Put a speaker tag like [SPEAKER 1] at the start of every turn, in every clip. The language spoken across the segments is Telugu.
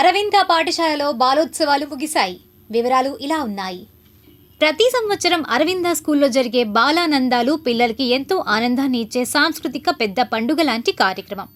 [SPEAKER 1] అరవింద పాఠశాలలో బాలోత్సవాలు ముగిశాయి. వివరాలు ఇలా ఉన్నాయి. ప్రతి సంవత్సరం అరవింద స్కూల్లో జరిగే బాలానందాలు పిల్లలకి ఎంతో ఆనందాన్ని ఇచ్చే సాంస్కృతిక పెద్ద పండుగ లాంటి కార్యక్రమం.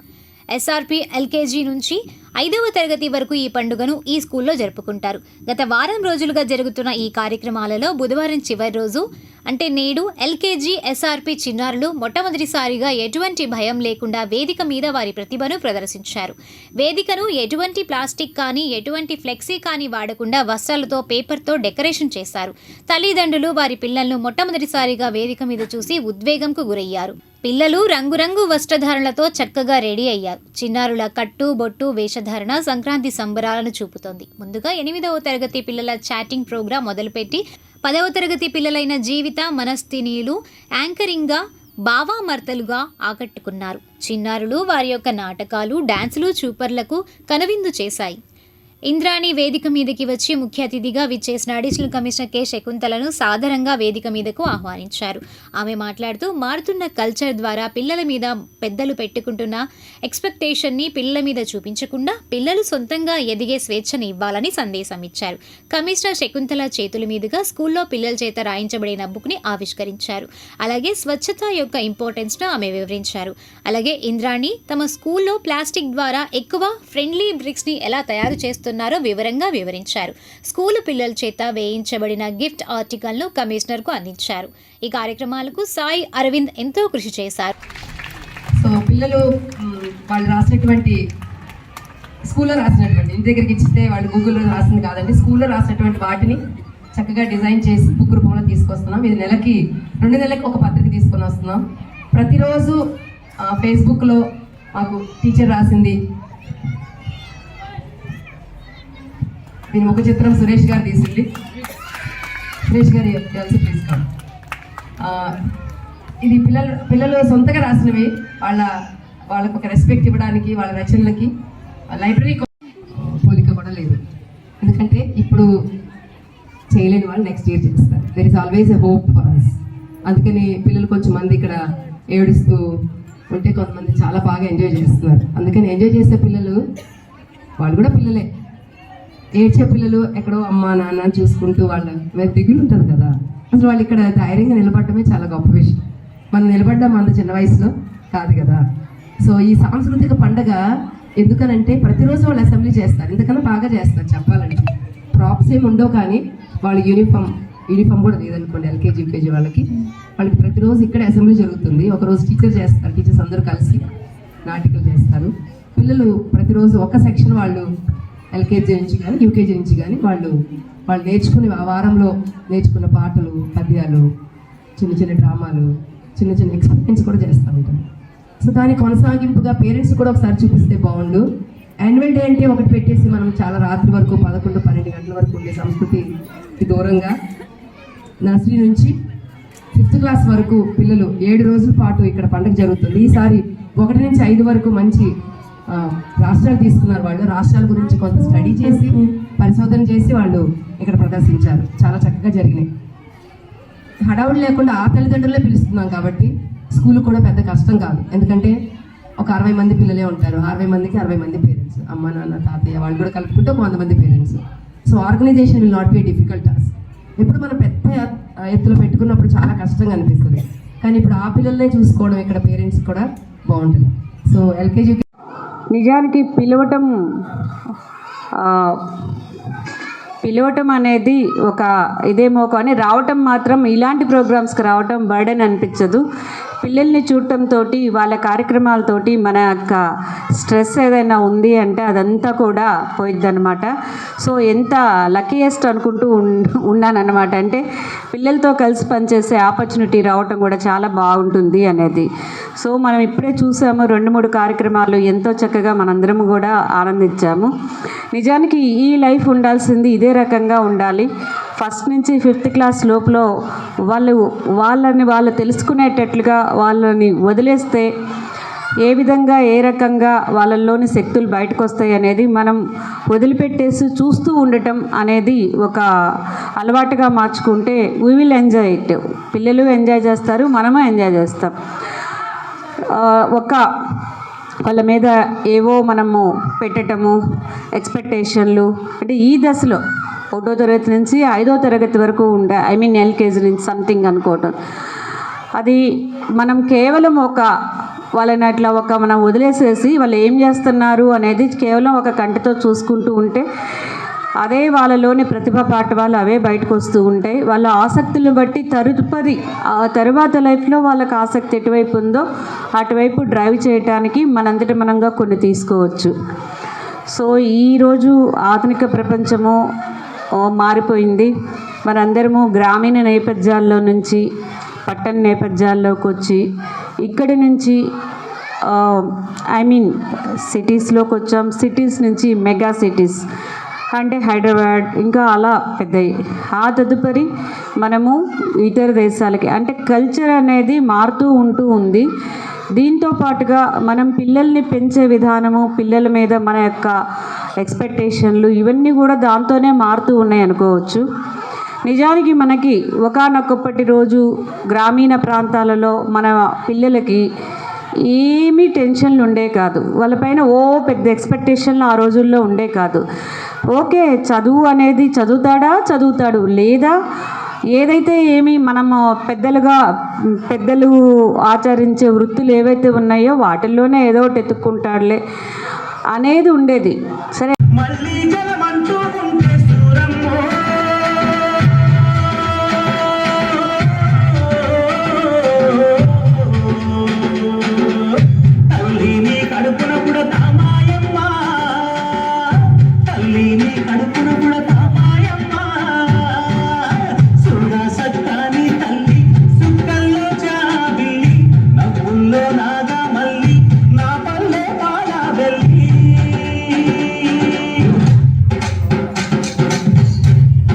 [SPEAKER 1] ఎస్ఆర్పి ఎల్కేజీ నుంచి ఐదవ తరగతి వరకు ఈ పండుగను ఈ స్కూల్లో జరుపుకుంటారు. గత వారం రోజులుగా జరుగుతున్న ఈ కార్యక్రమాలలో బుధవారం చివరి రోజు అంటే నేడు ఎల్కేజీ ఎస్ఆర్పి చిన్నారులు మొట్టమొదటిసారిగా ఎటువంటి భయం లేకుండా వేదిక మీద వారి ప్రతిభను ప్రదర్శించారు. వేదికను ఎటువంటి ప్లాస్టిక్ కానీ ఎటువంటి ఫ్లెక్సీ కానీ వాడకుండా వస్త్రాలతో పేపర్తో డెకరేషన్ చేశారు. తల్లిదండ్రులు వారి పిల్లలను మొట్టమొదటిసారిగా వేదిక మీద చూసి ఉద్వేగంకు గురయ్యారు. పిల్లలు రంగురంగు వస్త్రధారణలతో చక్కగా రెడీ అయ్యారు. చిన్నారుల కట్టు బొట్టు వేష ధరణ సంక్రాంతి సంబరాలను చూపుతోంది. ముందుగా ఎనిమిదవ తరగతి పిల్లల చాటింగ్ ప్రోగ్రాం మొదలుపెట్టి పదవ తరగతి పిల్లలైన జీవిత మనస్థినీలు యాంకరింగ్గా భావామర్తలుగా ఆకట్టుకున్నారు. చిన్నారులు వారి యొక్క నాటకాలు డాన్సులు చూపర్లకు కనువిందు చేశాయి. ఇంద్రాణి వేదిక మీదకి వచ్చి ముఖ్య అతిథిగా విచ్చేసిన అడిషనల్ కమిషనర్ కె. శకుంతలను సాదరంగా వేదిక మీదకు ఆహ్వానించారు. ఆమె మాట్లాడుతూ మారుతున్న కల్చర్ ద్వారా పిల్లల మీద పెద్దలు పెట్టుకుంటున్న ఎక్స్పెక్టేషన్ని పిల్లల మీద చూపించకుండా పిల్లలు సొంతంగా ఎదిగే స్వేచ్ఛను ఇవ్వాలని సందేశం ఇచ్చారు. కమిషనర్ శకుంతల చేతుల మీదుగా స్కూల్లో పిల్లల చేత రాయించబడిన బుక్ని ఆవిష్కరించారు. అలాగే స్వచ్ఛత యొక్క ఇంపార్టెన్స్ను ఆమె వివరించారు. అలాగే ఇంద్రాణి తమ స్కూల్లో ప్లాస్టిక్ ద్వారా ఎక్కువ ఫ్రెండ్లీ బ్రిక్స్ని ఎలా తయారు చేస్తున్నారు వివరంగా వివరించారు. స్కూలు పిల్లల చేత వేయించబడిన గిఫ్ట్ ఆర్టికల్ను కమిషనర్కు అందించారు. ఈ కార్యక్రమాలకు సాయి అరవింద్ ఎంతో కృషి చేశారు.
[SPEAKER 2] సో పిల్లలు వాళ్ళు రాసినటువంటి స్కూల్లో రాసినటువంటి ఇంటి దగ్గరికి ఇచ్చితే వాళ్ళు గూగుల్లో రాసింది కాదండి. స్కూల్లో రాసినటువంటి వాటిని చక్కగా డిజైన్ చేసి బుక్ రూపంలో తీసుకొస్తున్నాం. ఇది నెలకి రెండు నెలలకు ఒక పత్రిక తీసుకొని వస్తున్నాం. ప్రతిరోజు ఫేస్బుక్లో మాకు టీచర్ రాసింది దీని ఒక చిత్రం సురేష్ గారు తీసింది. సురేష్ గారి కలిసి ప్లీజ్ ఇది పిల్లలు పిల్లలు సొంతగా రాసినవి. వాళ్ళ వాళ్ళకు ఒక రెస్పెక్ట్ ఇవ్వడానికి వాళ్ళ రచనలకి. లైబ్రరీ పోలిక కూడా లేదు. ఎందుకంటే ఇప్పుడు చేయలేని వాళ్ళు నెక్స్ట్ ఇయర్ చేస్తారు. There is always a hope for us అందుకని పిల్లలు కొంచెం మంది ఇక్కడ ఏడుస్తూ ఉంటే కొంతమంది చాలా బాగా ఎంజాయ్ చేస్తున్నారు. అందుకని ఎంజాయ్ చేసే పిల్లలు వాళ్ళు కూడా పిల్లలే. ఏడ్చే పిల్లలు ఎక్కడో అమ్మ నాన్న చూసుకుంటూ వాళ్ళ మీద దిగులు ఉంటుంది కదా. అసలు వాళ్ళు ఇక్కడ ధైర్యంగా నిలబడటమే చాలా గొప్ప విషయం. మనం నిలబడ్డాం అంత చిన్న వయసులో కాదు కదా. సో ఈ సాంస్కృతిక పండగ ఎందుకనంటే ప్రతిరోజు వాళ్ళు అసెంబ్లీ చేస్తారు. ఎందుకన్నా బాగా చేస్తారు చెప్పాలంటే. ప్రాప్స్ ఏమి ఉండవు కానీ వాళ్ళు యూనిఫామ్ యూనిఫామ్ కూడా లేదనుకోండి ఎల్కేజీ యూకేజీ వాళ్ళకి. వాళ్ళకి ప్రతిరోజు ఇక్కడ అసెంబ్లీ జరుగుతుంది. ఒకరోజు టీచర్ చేస్తారు టీచర్స్ అందరూ కలిసి నాటికలు చేస్తారు. పిల్లలు ప్రతిరోజు ఒక సెక్షన్ వాళ్ళు ఎల్కేజీ నుంచి కానీ యూకేజీ నుంచి కానీ వాళ్ళు వాళ్ళు నేర్చుకునే ఆ వారంలో నేర్చుకున్న పాటలు పద్యాలు చిన్న చిన్న డ్రామాలు చిన్న చిన్న ఎక్స్పీరియన్స్ కూడా చేస్తూ ఉంటారు. సో దాని కొనసాగింపుగా పేరెంట్స్ కూడా ఒకసారి చూపిస్తే బాగుండు. యాన్యువల్ డే అంటే ఒకటి పెట్టేసి మనం చాలా రాత్రి వరకు పదకొండు పన్నెండు గంటల వరకు ఉండే సంస్కృతికి దూరంగా నర్సరీ నుంచి ఫిఫ్త్ క్లాస్ వరకు పిల్లలు ఏడు రోజుల పాటు ఇక్కడ పండుగ జరుగుతుంది. ఈసారి ఒకటి నుంచి ఐదు వరకు మంచి రాష్ట్రాలు తీసుకున్నారు వాళ్ళు. రాష్ట్రాల గురించి కొంత స్టడీ చేసి పరిశోధన చేసి వాళ్ళు ఇక్కడ ప్రదర్శించారు. చాలా చక్కగా జరిగినాయి. హడావుడి లేకుండా ఆ తల్లిదండ్రులే పిలుస్తున్నాం కాబట్టి స్కూల్ కూడా పెద్ద కష్టం కాదు. ఎందుకంటే ఒక అరవై మంది పిల్లలే ఉంటారు. అరవై మందికి అరవై మంది పేరెంట్స్. అమ్మ నాన్న తాతయ్య వాళ్ళు కూడా కలుపుకుంటే ఒక వంద మంది parents. So organization will not be difficult task ఇప్పుడు మనం పెద్ద ఎత్తులో పెట్టుకున్నప్పుడు చాలా కష్టంగా అనిపిస్తుంది. కానీ ఇప్పుడు ఆ పిల్లల్నే చూసుకోవడం ఇక్కడ పేరెంట్స్ కూడా బాగుంటుంది. సో ఎల్కేజీ
[SPEAKER 3] నిజానికి పిలవటం పిలవటం అనేది ఒక ఇదేమో కానీ రావటం మాత్రం ఇలాంటి ప్రోగ్రామ్స్కి రావటం బర్డెన్ అనిపించదు. పిల్లల్ని చూడటంతో వాళ్ళ కార్యక్రమాలతోటి మన యొక్క స్ట్రెస్ ఏదైనా ఉంది అంటే అదంతా కూడా పోయిద్దనమాట సో ఎంత లక్కీయెస్ట్ అనుకుంటూ ఉన్- ఉన్నానన్నమాట. అంటే పిల్లలతో కలిసి పనిచేసే ఆపర్చునిటీ రావటం కూడా చాలా బాగుంటుంది అనేది. సో మనం ఇప్పుడే చూసాము రెండు మూడు కార్యక్రమాలు ఎంతో చక్కగా మనందరం కూడా ఆనందించాము. నిజానికి ఈ లైఫ్ ఉండాల్సింది ఇదే రకంగా ఉండాలి. ఫస్ట్ నుంచి ఫిఫ్త్ క్లాస్ లోపల వాళ్ళు వాళ్ళని వాళ్ళు తెలుసుకునేటట్లుగా వాళ్ళని వదిలేస్తే ఏ విధంగా ఏ రకంగా వాళ్ళల్లోని శక్తులు బయటకు వస్తాయి అనేది మనం వదిలిపెట్టేసి చూస్తూ ఉండటం అనేది ఒక అలవాటుగా మార్చుకుంటే వీ విల్ ఎంజాయ్ ఇట్ పిల్లలు ఎంజాయ్ చేస్తారు మనము ఎంజాయ్ చేస్తాం. ఒక వాళ్ళ మీద ఏవో మనము పెట్టటము ఎక్స్పెక్టేషన్లు అంటే ఈ దశలో ఒకటో తరగతి నుంచి ఐదో తరగతి వరకు ఉండే ఐ మీన్ ఎల్కేజీ నుంచి సంథింగ్ అనుకోవటం. అది మనం కేవలం ఒక వాళ్ళని అట్లా ఒక మనం వదిలేసేసి వాళ్ళు ఏం చేస్తున్నారు అనేది కేవలం ఒక కంటితో చూసుకుంటూ ఉంటే అదే వాళ్ళలోని ప్రతిభ పాఠవాలు అవే బయటకు వస్తూ ఉంటాయి. వాళ్ళ ఆసక్తులను బట్టి తదుపరి తరువాత లైఫ్లో వాళ్ళకి ఆసక్తి ఎటువైపు ఉందో అటువైపు డ్రైవ్ చేయటానికి మనంతటి మనంగా కొన్ని తీసుకోవచ్చు. సో ఈరోజు ఆధునిక ప్రపంచము మారిపోయింది. మనందరము గ్రామీణ నేపథ్యాల్లో నుంచి పట్టణ నేపథ్యాల్లోకి వచ్చి ఇక్కడి నుంచి ఐ మీన్ సిటీస్లోకి వచ్చాం. సిటీస్ నుంచి మెగా సిటీస్ అంటే హైదరాబాద్ ఇంకా అలా పెద్దవి ఆ తదుపరి మనము ఇతర దేశాలకి అంటే కల్చర్ అనేది మారుతూ ఉంటూ ఉంది. దీంతో పాటుగా మనం పిల్లల్ని పెంచే విధానము పిల్లల మీద మన యొక్క ఎక్స్పెక్టేషన్లు ఇవన్నీ కూడా దాంతోనే మారుతూ ఉన్నాయి అనుకోవచ్చు. నిజానికి మనకి ఒకానొకప్పటి రోజు గ్రామీణ ప్రాంతాలలో మన పిల్లలకి ఏమీ టెన్షన్లు ఉండే కాదు. వాళ్ళపైన ఓ పెద్ద ఎక్స్పెక్టేషన్లు ఆ రోజుల్లో ఉండే కాదు. ఓకే చదువు అనేది చదువుతాడా చదువుతాడు లేదా? ఏదైతే ఏమి మనము పెద్దలుగా పెద్దలు ఆచరించే వృత్తులు ఏవైతే ఉన్నాయో వాటిల్లోనే ఏదో ఒకటి ఎత్తుక్కుంటాడులే. అనేది ఉండేది. సరే.
[SPEAKER 4] మళ్ళీ